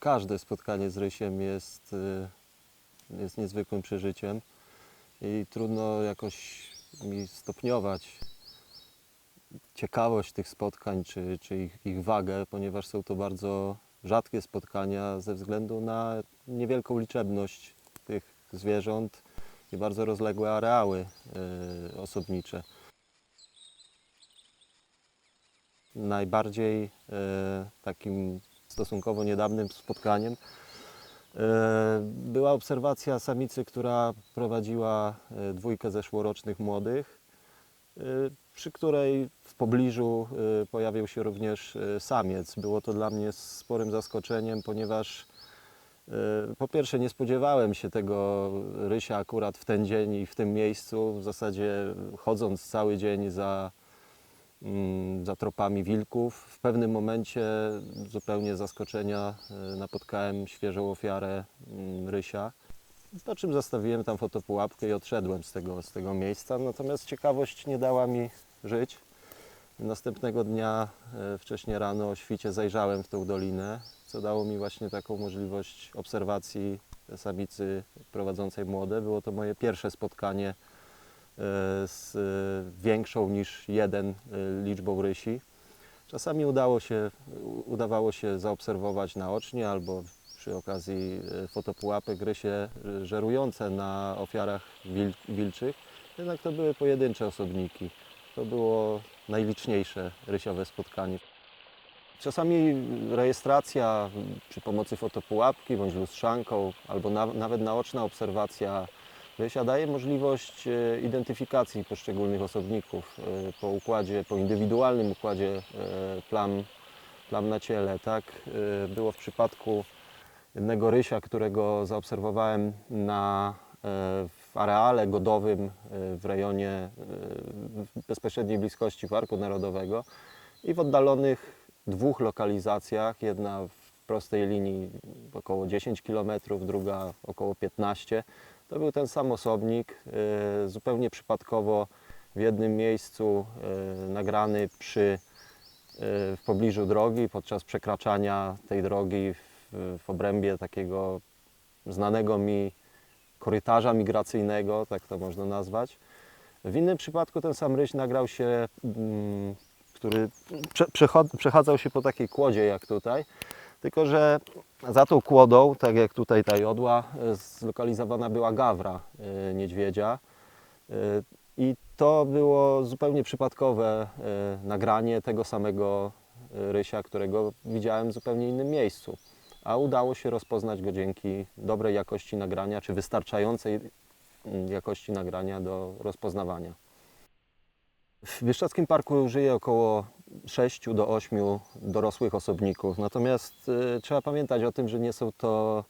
Każde spotkanie z rysiem jest, y, jest niezwykłym przeżyciem i trudno jakoś mi stopniować ciekawość tych spotkań czy, czy ich, ich wagę, ponieważ są to bardzo rzadkie spotkania ze względu na niewielką liczebność tych zwierząt i bardzo rozległe areały y, osobnicze. Najbardziej e, takim stosunkowo niedawnym spotkaniem e, była obserwacja samicy, która prowadziła e, dwójkę zeszłorocznych młodych, e, przy której w pobliżu pojawił się również samiec. Było to dla mnie sporym zaskoczeniem, ponieważ po pierwsze nie spodziewałem się tego rysia akurat w ten dzień i w tym miejscu. W zasadzie chodząc cały dzień za za tropami wilków. W pewnym momencie zupełnie zaskoczenia y, napotkałem świeżą ofiarę mm, rysia. Po czym zostawiłem tam fotopułapkę i odszedłem z tego, z tego miejsca. Natomiast ciekawość nie dała mi żyć. Następnego dnia e, wcześnie rano o świcie zajrzałem w tą dolinę, co dało mi właśnie taką możliwość obserwacji samicy prowadzącej młode. Było to moje pierwsze spotkanie e, z e, większą niż jeden e, liczbą rysi. Czasami udało się, udawało się zaobserwować naocznie albo przy okazji e, fotopułapek rysie e, żerujące na ofiarach wil, wilczych, jednak to były pojedyncze osobniki. To było najliczniejsze rysiowe spotkanie. Czasami rejestracja przy pomocy fotopułapki bądź lustrzanką albo na, nawet naoczna obserwacja rysia daje możliwość e, identyfikacji poszczególnych osobników e, po układzie, po indywidualnym układzie e, plam, plam na ciele. Tak było w przypadku jednego rysia, którego zaobserwowałem na, w areale godowym w rejonie w bezpośredniej bliskości Parku Narodowego i w oddalonych dwóch lokalizacjach, jedna w prostej linii około 10 km, druga około 15 to był ten sam osobnik, e, zupełnie przypadkowo w jednym miejscu e, nagrany przy, e, w pobliżu drogi podczas przekraczania tej drogi w, w obrębie takiego znanego mi korytarza migracyjnego, tak to można nazwać. W innym przypadku ten sam ryś nagrał się, mm, który przechadzał się po takiej kłodzie jak tutaj, tylko że za tą kłodą, tak jak tutaj ta jodła, e, zlokalizowana była gawra e, niedźwiedzia. E, I to było zupełnie przypadkowe nagranie tego samego rysia, którego widziałem w zupełnie innym miejscu. A udało się rozpoznać go dzięki dobrej jakości nagrania, czy wystarczającej mm, jakości nagrania do rozpoznawania. W Bieszczadzkim Parku żyje około 6 do 8 dorosłych osobników. Natomiast y, trzeba pamiętać o tym, że nie są to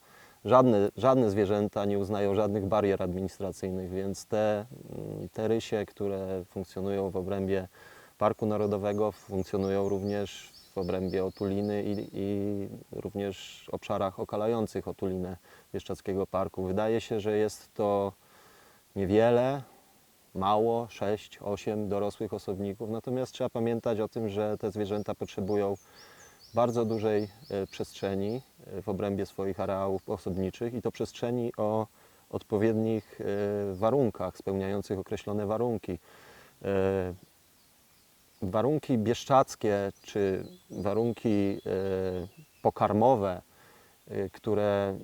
żadne, żadne zwierzęta, nie uznają żadnych barier administracyjnych, więc te, mm, te rysie, które funkcjonują w obrębie Parku Narodowego, funkcjonują również w obrębie otuliny i, i również obszarach okalających otulinę Bieszczadzkiego Parku. Wydaje się, że jest to niewiele, mało, 6, 8 dorosłych osobników. Natomiast trzeba pamiętać o tym, że te zwierzęta potrzebują bardzo dużej e, przestrzeni e, w obrębie swoich areałów osobniczych i to przestrzeni o odpowiednich e, warunkach, spełniających określone warunki. Warunki bieszczackie czy warunki pokarmowe, które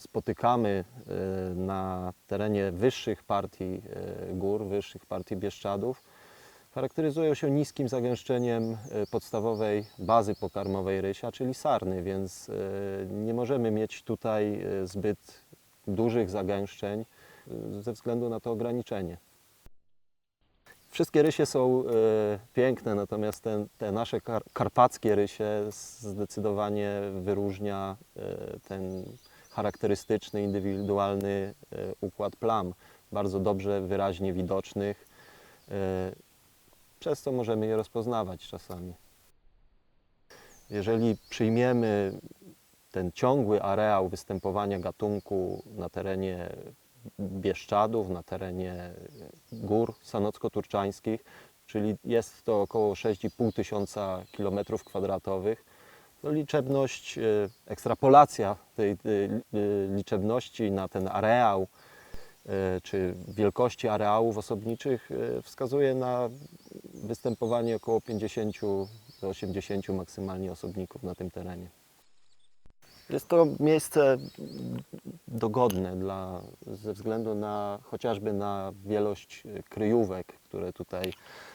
spotykamy e, na terenie wyższych partii e, gór, wyższych partii Bieszczadów, charakteryzują się niskim zagęszczeniem e, podstawowej bazy pokarmowej rysia, czyli sarny, więc nie możemy mieć tutaj zbyt dużych zagęszczeń ze względu na to ograniczenie. Wszystkie rysie są piękne, natomiast te, te nasze kar, karpackie rysie zdecydowanie wyróżnia ten charakterystyczny, indywidualny e, układ plam, bardzo dobrze, wyraźnie widocznych, e, przez co możemy je rozpoznawać czasami. Jeżeli przyjmiemy ten ciągły areał występowania gatunku na terenie Bieszczadów, na terenie gór sanocko-turczańskich, czyli jest to około 6,5 tysiąca kilometrów kwadratowych, No, liczebność, e, ekstrapolacja tej, tej e, liczebności na ten areał, e, czy wielkości areałów osobniczych wskazuje na występowanie około 50 do 80 maksymalnie osobników na tym terenie. Jest to miejsce dogodne dla, ze względu na chociażby na wielość kryjówek, które tutaj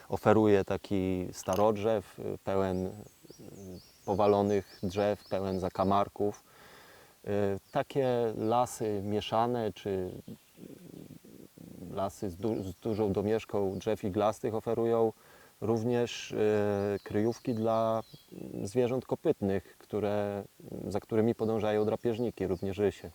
oferuje taki starodrzew pełen powalonych drzew, pełen zakamarków. E, Takie lasy mieszane czy lasy z, du- z dużą domieszką drzew iglastych oferują również e, kryjówki dla zwierząt kopytnych, które, za którymi podążają drapieżniki, również rysie.